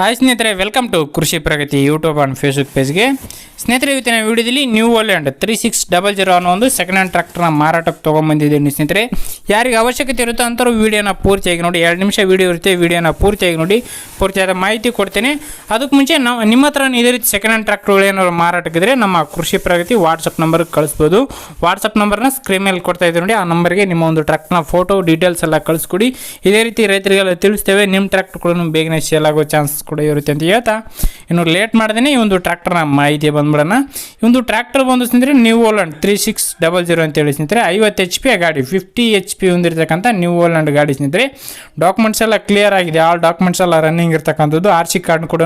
Hi ಸ್ನೇಹಿತರೆ welcome to Krishi Pragati YouTube and Facebook ಪೇಜ್ಗೆ ಸ್ನೇಹಿತರೆ, ಇವತ್ತಿನ ವಿಡಿಯೋದಲ್ಲಿ New Holland three six double zero ಅನ್ನೋ ಒಂದು ಸೆಕೆಂಡ್ ಹ್ಯಾಂಡ್ ಟ್ರ್ಯಾಕ್ಟರ್ನ ಮಾರಾಟಕ್ಕೆ ತೊಗೊಂಬಂದಿದ್ದೀನಿ ಸ್ನೇಹಿತರೆ. ಯಾರಿಗೆ ಅವಶ್ಯಕತೆ ಇರುತ್ತೋ ಅಂಥವ್ರು ವೀಡಿಯೋನ ಪೂರ್ತಿಯಾಗಿ ನೋಡಿ, ಎರಡು ನಿಮಿಷ ವೀಡಿಯೋ ಇರುತ್ತೆ, ವೀಡಿಯೋನ ಪೂರ್ತಿಯಾಗಿ ನೋಡಿ, ಪೂರ್ತಿಯಾದ ಮಾಹಿತಿ ಕೊಡ್ತೇನೆ. ಅದಕ್ಕೆ ಮುಂಚೆ ನಾವು ನಿಮ್ಮ ಹತ್ರ ಇದೇ ರೀತಿ ಸೆಕೆಂಡ್ ಹ್ಯಾಂಡ್ ಟ್ರ್ಯಾಕ್ಟರ್ಗಳು ಏನಾದ್ರು ಮಾರಾಟಕ್ಕಿದ್ರೆ ನಮ್ಮ ಕೃಷಿ ಪ್ರಗತಿ ವಾಟ್ಸಪ್ ನಂಬರ್ಗೆ ಕಳಿಸ್ಬೋದು. ವಾಟ್ಸಪ್ ನಂಬರ್ನ ಸ್ಕ್ರೀನ್ ಮೇಲೆ ಕೊಡ್ತಾ ಇದ್ದೀವಿ ನೋಡಿ, ಆ ನಂಬರ್ಗೆ ನಿಮ್ಮ ಒಂದು ಟ್ರ್ಯಾಕ್ಟರ್ನ ಫೋಟೋ ಡೀಟೇಲ್ಸ್ ಎಲ್ಲ ಕಳಿಸ್ಕೊಡಿ. ಇದೇ ರೀತಿ ರೈತರಿಗೆಲ್ಲ ತಿಳಿಸ್ತೇವೆ, ನಿಮ್ಮ ಟ್ರ್ಯಾಕ್ಟರ್ಗಳನ್ನು ಬೇಗನೆ ಸೇಲ್ ಆಗೋ ಚಾನ್ಸ್ ಕೂಡ ಇರುತ್ತೆ ಅಂತ ಹೇಳ್ತಾ, ಇನ್ನು ಲೇಟ್ ಮಾಡ್ದೇ ಈ ಒಂದು ಟ್ರ್ಯಾಕ್ಟರ್ನ ಮಾಹಿತಿ ಬಂದ್ಬಿಡೋಣ. ಈ ಒಂದು ಟ್ರ್ಯಾಕ್ಟರ್ ಬಂದು ಸ್ನೇಹಿತರೆ New Holland three six double zero ಅಂತೇಳಿ ಸ್ನೇಹಿತರೆ, ಐವತ್ತು ಎಚ್ ಪಿ ಗಾಡಿ ಫಿಫ್ಟಿ ಎಚ್ ಪಿ ಹೊಂದಿರತಕ್ಕಂಥ ನ್ಯೂ ಓಲ್ಯಾಂಡ್ ಗಾಡಿ ಸ್ನೇಹಿತರೆ. ಡಾಕ್ಯುಮೆಂಟ್ಸ್ ಎಲ್ಲ ಕ್ಲಿಯರ್ ಆಗಿದೆ ಆಲ್ ಡಾಕ್ಯುಮೆಂಟ್ಸ್ ಎಲ್ಲ ರನ್ನಿಂಗ್ ಇರ್ತಕ್ಕಂಥದ್ದು ಆರ್ ಸಿ ಕಾರ್ಡ್ ಕೂಡ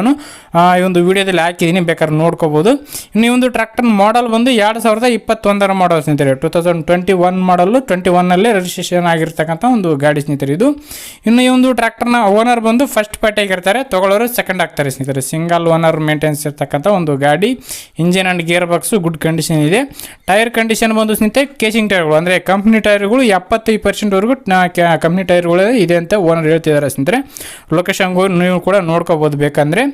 ಈ ಒಂದು ವಿಡಿಯೋದಲ್ಲಿ ಹಾಕಿದ್ದೀನಿ, ಬೇಕಾದ್ರೆ ನೋಡ್ಕೋಬೋದು. ಇನ್ನು ಈ ಒಂದು ಟ್ರ್ಯಾಕ್ಟರ್ ಮಾಡಲ್ ಬಂದು ಎರಡು ಸಾವಿರದ ಇಪ್ಪತ್ತೊಂದರ ಮಾಡಲ್ ಸ್ನೇಹಿತರೆ two thousand twenty one model twenty ಒನ್ನಲ್ಲೇ registration ಆಗಿರ್ತಕ್ಕಂಥ ಒಂದು ಗಾಡಿ ಸ್ನೇಹಿತರೆ ಇದು. ಇನ್ನು ಈ ಒಂದು ಟ್ರ್ಯಾಕ್ಟರ್ನ ಓನರ್ ಬಂದು ಫಸ್ಟ್ ಪಾರ್ಟಿಯಾಗಿರ್ತಾರೆ ತಗೊಳ್ಳೋರು ಸೆಕೆಂಡ್ ಆಗ್ತಾರೆ ಸ್ನೇಹಿತರೆ. ಸಿಂಗಲ್ ಓನರ್ ಮೇಂಟೆನ್ಸ್ ಇರ್ತಕ್ಕಂಥ ಒಂದು ಗಾಡಿ engine and gear box good condition ಇದೆ. ಟೈರ್ ಕಂಡೀಷನ್ ಬಂದು ಸ್ನೇಹಿತರೆ ಕೇಸಿಂಗ್ ಟೈರ್ಗಳು ಅಂದರೆ ಕಂಪ್ನಿ ಟೈರ್ಗಳು ಎಪ್ಪತ್ತೈದು ಪರ್ಸೆಂಟ್ವರೆಗೂ ಕಂಪ್ನಿ ಟೈರ್ಗಳು ಇದೆ ಅಂತ ಓನರ್ ಹೇಳ್ತಿದ್ದಾರೆ ಸ್ನೇಹಿತರೆ. ಲೊಕೇಶನ್ ನೀವು ಕೂಡ ನೋಡ್ಕೋಬೋದು. ಬೇಕಂದರೆ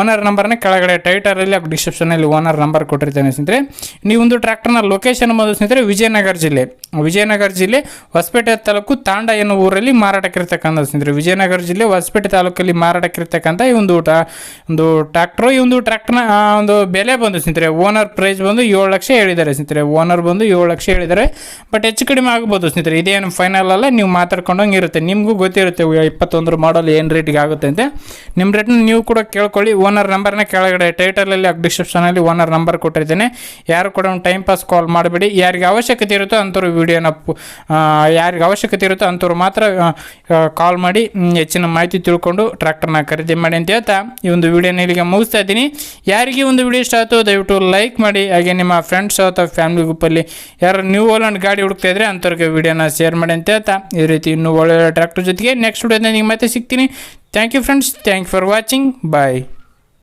ಓನರ್ ನಂಬರ್ನ ಕೆಳಗಡೆ ಟೈಟರಲ್ಲಿ ಡಿಸ್ಕ್ರಿಪ್ಷನಲ್ಲಿ ಓನರ್ ನಂಬರ್ ಕೊಟ್ಟಿರ್ತೇನೆ ಸ್ನೇಹಿತರೆ. ನೀವು ಒಂದು ಟ್ರ್ಯಾಕ್ಟರ್ನ ಲೊಕೇಶನ್ ಬಂದು ಸ್ನೇಹಿತರೆ ವಿಜಯನಗರ ಜಿಲ್ಲೆ. ವಿಜಯನಗರ ಜಿಲ್ಲೆ ಹೊಸಪೇಟೆ ತಾಲೂಕು ತಾಂಡ ಎನ್ನುವ ಊರಲ್ಲಿ ಮಾರಾಟಕ್ಕಿರ್ತಕ್ಕಂಥ ಸ್ನೇಹಿತರೆ. ವಿಜಯನಗರ ಜಿಲ್ಲೆ ಹೊಸಪೇಟೆ ತಾಲೂಕಲ್ಲಿ ಮಾರಾಟಕ್ಕಿರ್ತಕ್ಕಂಥ ಈ ಒಂದು ಟಾ ಒಂದು ಟ್ರ್ಯಾಕ್ಟ್ರು ಈ ಒಂದು ಟ್ರ್ಯಾಕ್ಟರ್ನ ಒಂದು ಬೆಲೆ ಬಂದು ಸ್ನೇಹಿತರೆ. ಓನರ್ ಪ್ರೈಸ್ ಬಂದು ಏಳು ಲಕ್ಷ ಹೇಳಿದ್ದಾರೆ ಸ್ನೇಹಿತರೆ. ಓನರ್ ಬಂದು ಏಳು ಲಕ್ಷ ಹೇಳಿದ್ದಾರೆ. ಬಟ್ ಹೆಚ್ಚು ಕಡಿಮೆ ಆಗ್ಬೋದು ಸ್ನೇಹಿತರೆ. ಇದೇನು ಫೈನಲ್ ಅಲ್ಲ, ನೀವು ಮಾತಾಡ್ಕೊಂಡಂಗೆ ಇರುತ್ತೆ. ನಿಮಗೂ ಗೊತ್ತಿರುತ್ತೆ ಇಪ್ಪತ್ತೊಂದರ ಮಾಡಲ್ ಏನು ರೇಟಿಗೆ ಆಗುತ್ತೆ ಅಂತ. ನಿಮ್ಮ ರೇಟ್ನ ನೀವು ಕೂಡ ಕೇಳ್ಕೊಳ್ಳಿ. ಓನರ್ ನಂಬರ್ನ ಕೆಳಗಡೆ ಟೈಟಲಲ್ಲಿ ಡಿಸ್ಕ್ರಿಪ್ಷನಲ್ಲಿ ಓನರ್ ನಂಬರ್ ಕೊಟ್ಟಿರ್ತೇನೆ. ಯಾರು ಕೂಡ ಒಂದು ಟೈಮ್ ಪಾಸ್ ಕಾಲ್ ಮಾಡಬೇಡಿ. ಯಾರಿಗೆ ಅವಶ್ಯಕತೆ ಇರುತ್ತೋ ಅಂಥವ್ರು ವೀಡಿಯೋನ ಯಾರಿಗೆ ಅವಶ್ಯಕತೆ ಇರುತ್ತೋ ಅಂಥವ್ರು ಮಾತ್ರ ಕಾಲ್ ಮಾಡಿ ಹೆಚ್ಚಿನ ಮಾಹಿತಿ ತಿಳ್ಕೊಂಡು ಟ್ರ್ಯಾಕ್ಟರ್ನ ಖರೀದಿ ಮಾಡಿ ಅಂತ ಹೇಳ್ತಾ ಈ ಒಂದು ವಿಡಿಯೋನ ಇಲ್ಲಿಗೆ ಮುಗಿಸ್ತಾ ಇದ್ದೀನಿ. ಯಾರಿಗೆ ಒಂದು ವಿಡಿಯೋ ಇಷ್ಟ ಆಯಿತು ದಯವಿಟ್ಟು ಲೈಕ್ ಮಾಡಿ, ಹಾಗೆ ನಿಮ್ಮ ಫ್ರೆಂಡ್ಸ್ ಅಥವಾ ಫ್ಯಾಮಿಲಿ ಗ್ರೂಪಲ್ಲಿ ಯಾರು ನ್ಯೂ ಓಲ್ಯಾಂಡ್ ಗಾಡಿ ಹುಡುಕ್ತಾ ಇದ್ರೆ ಅಂಥವ್ರಿಗೆ ವಿಡಿಯೋನ ಶೇರ್ ಮಾಡಿ ಅಂತ ಹೇಳ್ತಾ. ಈ ರೀತಿ ಇನ್ನೂ ಒಳ್ಳೆ ಟ್ರ್ಯಾಕ್ಟರ್ ಜೊತೆಗೆ ನೆಕ್ಸ್ಟ್ ವಿಡಿಯೋದಲ್ಲಿ ನಿಮಗೆ ಮತ್ತೆ ಸಿಗ್ತೀನಿ. Thank you friends thank for watching bye